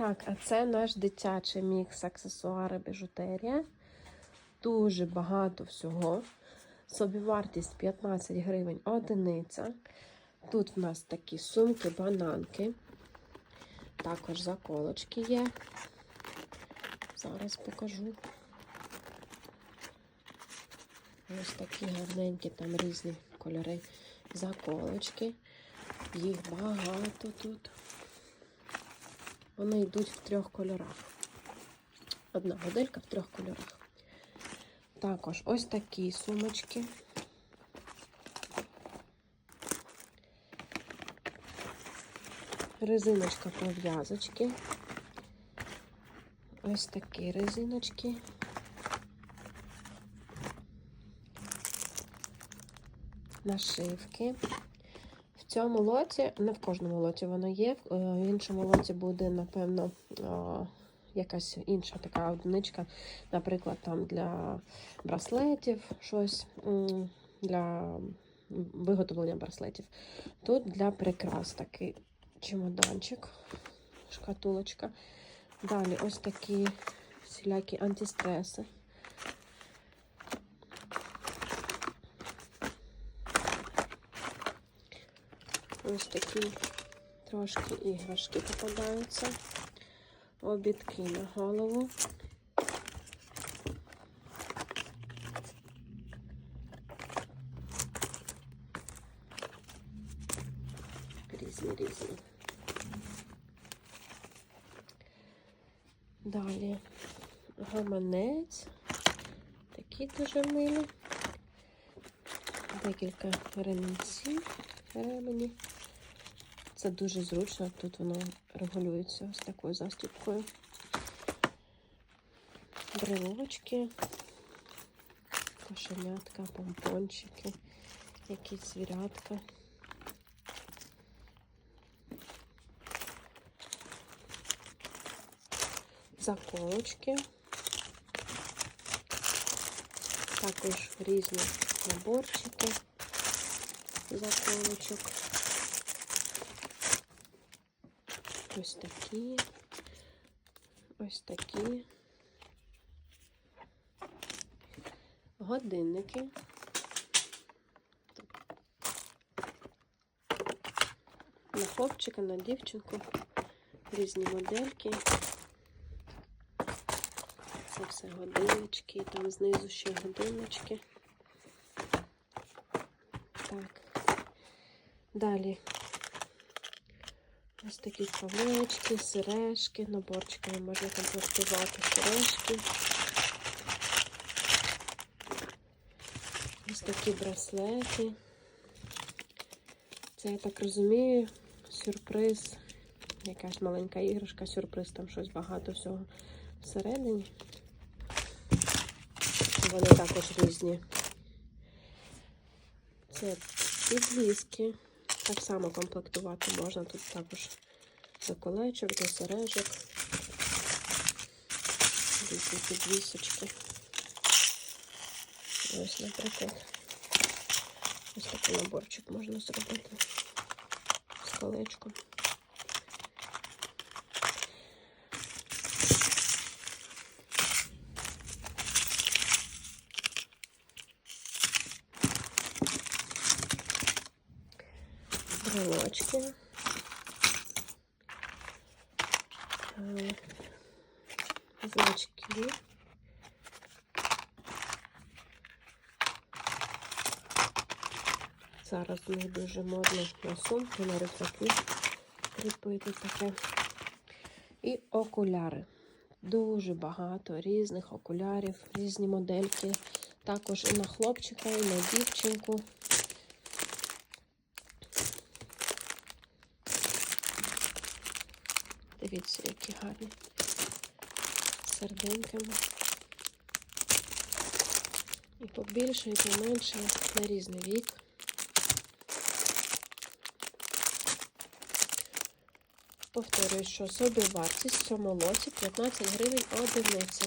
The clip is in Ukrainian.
Так, а це наш дитячий мікс аксесуари біжутерія. Дуже багато всього. Собівартість 15 гривень одиниця. Тут в нас такі сумки, бананки. Також заколочки є. Зараз покажу. Ось такі гарненькі, там різні кольори заколочки. Їх багато тут. Вони йдуть в трьох кольорах. Одна моделька в трьох кольорах. Також ось такі сумочки. Резиночка пов'язочки. Ось такі резиночки. Нашивки. Цьому лоті, не в кожному лоті воно є, в е, іншому лоті буде, напевно, якась інша така одиничка, наприклад, там для браслетів щось для виготовлення браслетів. Тут для прикрас такий чемоданчик, шкатулочка. Далі ось такі всілякі антистреси. Ось такі трошки іграшки попадаються. Обідки на голову. Різні різні. Далі гаманець. Такі дуже милі. Декілька ремінців, ремені. Це дуже зручно. Тут воно регулюється ось такою застіпкою. Брелочки, кошенятка, помпончики, якісь звірятка. Заколочки. Також різні наборчики заколочок. Ось такі. Ось такі. Годинники. На хлопчика, на дівчинку. Різні модельки. Це все годиннички. Там знизу ще годиннички. Так. Далі Ось такі колечки, сережки, наборчиками можна комплектувати сережки. Ось такі браслети. Це, я так розумію, сюрприз. Якась маленька іграшка, сюрприз, там щось багато всього всередині. Вони також різні. Це підвіски. Так само комплектувати можна. Тут також до колечок, до сережок, різні підвісочки. Ось, наприклад, ось такий наборчик можна зробити з колечком. Брелочки. Значки. Зараз в них дуже модно на сумки, на рюкзаки кріпити таке. І окуляри. Дуже багато різних окулярів, різні модельки. Також і на хлопчика, і на дівчинку. Дивіться, які гарні серденьками. І побільше, і поменше на різний вік. Повторюю, що собі вартість в цьому лоті 15 гривень одиниця.